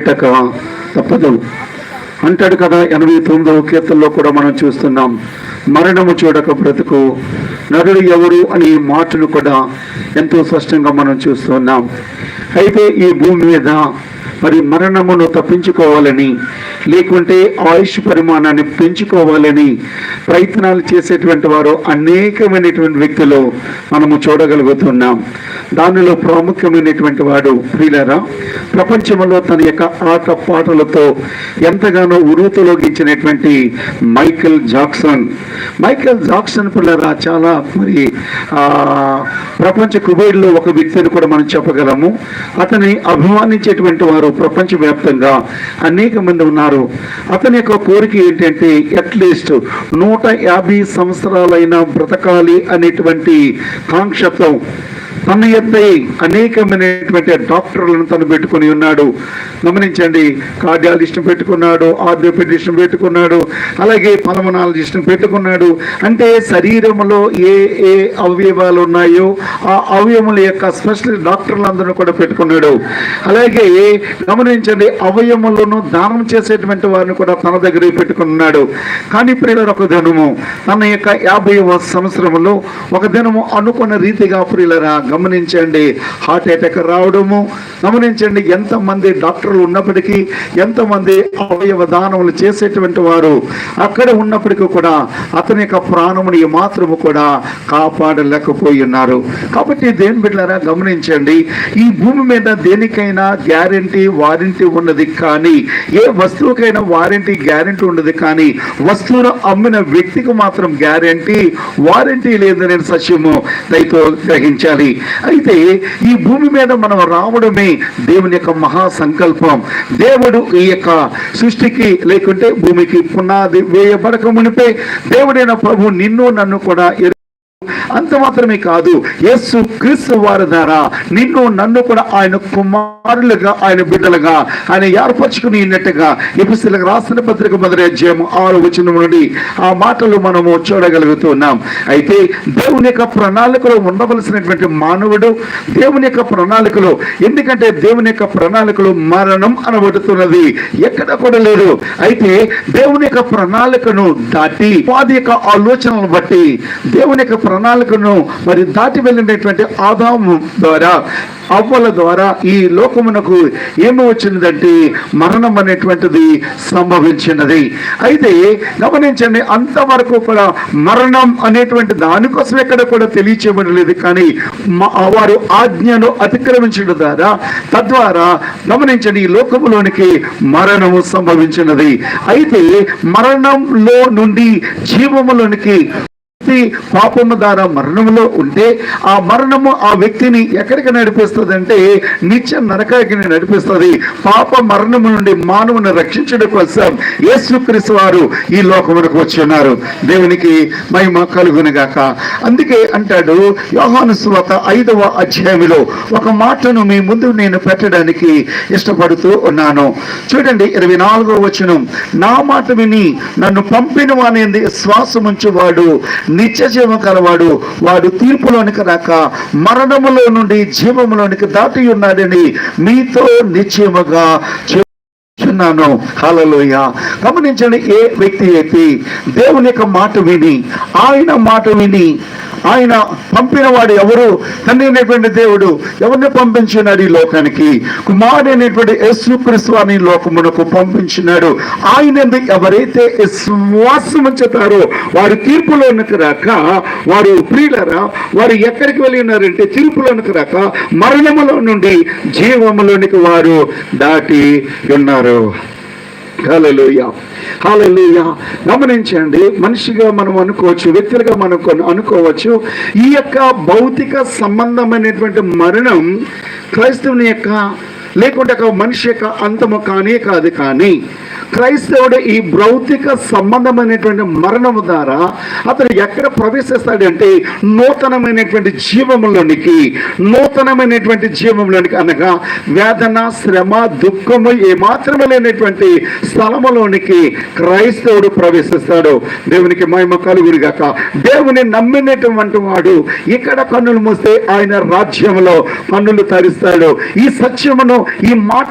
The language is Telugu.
పెట్టక తప్పదు. అంటాడు కదా ఎనభై తొమ్మిదవ కీర్తనలో కూడా మనం చూస్తున్నాం మరణము చూడక బ్రతుకు నరుడు ఎవరు అనే మాటను కూడా ఎంతో స్పష్టంగా మనం చూస్తున్నాం. అయితే ఈ భూమి మీద మరి మరణమును తప్పించుకోవాలని లేకుంటే ఆయుష్ పరిమాణాన్ని పెంచుకోవాలని ప్రయత్నాలు చేసేటువంటి వారు అనేకమైనటువంటి వ్యక్తులు మనము చూడగలుగుతున్నాం. దానిలో ప్రాముఖ్యమైనటువంటి వాడు ప్రియులరా ప్రపంచంలో తన యొక్క ఆట పాటలతో ఎంతగానో ఉరుతులోగించినటువంటి మైకిల్ జాక్సన్. మైకిల్ జాక్సన్ పిల్లరా చాలా మరి ప్రపంచ కుబేరులో ఒక వ్యక్తిని కూడా మనం చెప్పగలము. అతని అభిమానించేటువంటి వారు ప్రపంచవ్యాప్తంగా అనేక మంది ఉన్నారు. అతని యొక్క కోరిక ఏంటంటే అట్లీస్ట్ నూట యాభై సంవత్సరాలైనా బ్రతకాలి అనేటువంటి కాంక్షతో తన ఎద్దై అనేకమైనటువంటి డాక్టర్లను తను పెట్టుకొని ఉన్నాడు. గమనించండి కార్డియాలజిస్ట్ని పెట్టుకున్నాడు ఆర్థోపెడిస్ట్ని పెట్టుకున్నాడు అలాగే పలమనాలజిస్ట్ని పెట్టుకున్నాడు. అంటే శరీరంలో ఏ ఏ అవయవాలు ఉన్నాయో ఆ అవయముల యొక్క స్పెషలిస్ట్ డాక్టర్లందరూ కూడా పెట్టుకున్నాడు. అలాగే గమనించండి అవయములను దానం చేసేటువంటి వారిని కూడా తన దగ్గర పెట్టుకున్నాడు. కానీ ప్రియుల ఒక దినము తన యొక్క యాభైవ సంవత్సరంలో ఒక దినము అనుకున్న రీతిగా ప్రియులరా గమనించండి. హార్ట్ అటాక్ రావడము. గమనించండి ఎంతమంది డాక్టర్లు ఉన్నప్పటికీ ఎంతమంది అవయవ దానములు చేసేటువంటి వారు అక్కడ ఉన్నప్పటికీ కూడా అతని యొక్క ప్రాణముని మాత్రము కూడా కాపాడలేకపోయి ఉన్నారు. కాబట్టి దేని బిడ్డారా గమనించండి. ఈ భూమి మీద దేనికైనా గ్యారంటీ వారంటీ ఉన్నది కానీ ఏ వస్తువుకైనా వారంటీ గ్యారంటీ ఉన్నది కానీ వస్తువును అమ్మిన వ్యక్తికి మాత్రం గ్యారంటీ వారంటీ లేదని సత్యము దయతో గ్రహించాలి. అయితే ఈ భూమి మీద మనం రావడమే దేవుని యొక్క మహా సంకల్పం దేవుడు ఈ యొక్క సృష్టికి లేకుంటే భూమికి పునాది వేయబడక మునిపే దేవుడైన ప్రభు నిన్ను నన్ను కూడా అంత మాత్రమే కాదు. యేసు క్రీస్తు వారి ద్వారా నిన్ను నన్ను కూడా ఆయన కుమారులుగా ఆయన బిడ్డలుగా ఆయన ఏర్పరచుకుని ఉన్నట్టుగా ఎపిస్తులకు రాసిన పత్రిక మొదటి అధ్యాయం ఆరు వచ్చిన నుండి ఆ మాటలు మనము చూడగలుగుతున్నాం. అయితే దేవుని యొక్క ప్రణాళికలో ఉండవలసినటువంటి మానవుడు దేవుని యొక్క ప్రణాళికలో ఎందుకంటే దేవుని యొక్క ప్రణాళికలో మరణం అనబడుతున్నది ఎక్కడ కూడా లేదు. అయితే దేవుని యొక్క ప్రణాళికను దాటి వాది యొక్క ఆలోచనలను బట్టి దేవుని యొక్క ప్రణాళిక ప్రణాళికను మరి దాటి వెళ్ళినటువంటి ఆదాము ద్వారా అవ్వల ద్వారా ఈ లోకమునకు ఏమి వచ్చినదంటే మరణం అనేటువంటిది సంభవించినది. అయితే గమనించండి అంతవరకు కూడా మరణం అనేటువంటి దానికోసం ఎక్కడ కూడా తెలియచేయబడలేదు. కానీ వారు ఆజ్ఞను అతిక్రమించడం ద్వారా తద్వారా గమనించండి ఈ లోకములోనికి మరణము సంభవించినది. అయితే మరణంలో నుండి జీవములోనికి వ్యక్తి పాపము ద్వారా మరణములో ఉంటే ఆ మరణము ఆ వ్యక్తిని ఎక్కడికి నడిపిస్తుంది అంటే నిత్య నరకానికి నడిపిస్తుంది. పాప మరణము నుండి మానవుని రక్షించడం కోసం యేసుక్రీస్తు వారు ఈ లోకములకు వచ్చి ఉన్నారు. దేవునికి మహిమ కలుగునుగాక. అందుకే అంటాడు యోహాను స్వత ఐదవ అధ్యాయంలో ఒక మాటను మీ ముందు నేను పెట్టడానికి ఇష్టపడుతూ ఉన్నాను. చూడండి ఇరవై నాలుగో వచనం. నా మాట విని నన్ను పంపిన వానేంది శ్వాసముంచువాడు నిత్య జీవం కలవాడు. వాడు తీర్పులోనికి రాక మరణములో నుండి జీవములోనికి దాటి ఉన్నాడని మీతో నిశ్చయముగా చెప్తున్నాను హలలోయ గమనించండి ఏ వ్యక్తి అయితే దేవుని యొక్క మాట విని ఆయన మాట విని ఆయన పంపిన వాడు ఎవరు? తండ్రి అనేటువంటి దేవుడు ఎవరిని పంపించినాడు ఈ లోకానికి? కుమారుడు అనేటువంటి క్రీస్తు అని లోకమునకు పంపించినాడు. ఆయన ఎవరైతే విశ్వాసం చెప్తారో వారు తీర్పులోనికి రాక వారు ప్రియులరా వారు ఎక్కడికి వెళ్ళి ఉన్నారంటే తీర్పులోనికి రాక మరణములో నుండి జీవములోనికి వారు దాటి ఉన్నారు. హల్లెలూయా హల్లెలూయా గమనించండి మనిషిగా మనం అనుకోవచ్చు వ్యక్తులుగా మనం అనుకోవచ్చు ఈ యొక్క భౌతిక సంబంధమైనటువంటి మరణం క్రైస్తవుని యొక్క లేకుంటే ఒక మనిషి యొక్క అంతము కానే కాదు కానీ క్రైస్తవుడు ఈ భౌతిక సంబంధమైనటువంటి మరణము ద్వారా అతను ఎక్కడ ప్రవేశిస్తాడంటే నూతనమైనటువంటి జీవములోనికి నూతనమైనటువంటి జీవంలోనికి అనగా వేదన శ్రమ దుఃఖము ఏమాత్రమే లేనటువంటి స్థలములోనికి క్రైస్తవుడు ప్రవేశిస్తాడు. దేవునికి మహిమ కలుగురిగాక దేవుని నమ్మినటువంటి వాడు ఇక్కడ కన్నులు మూస్తే ఆయన రాజ్యంలో పన్నులు తరిస్తాడు. ఈ సత్యమును ఈ మాట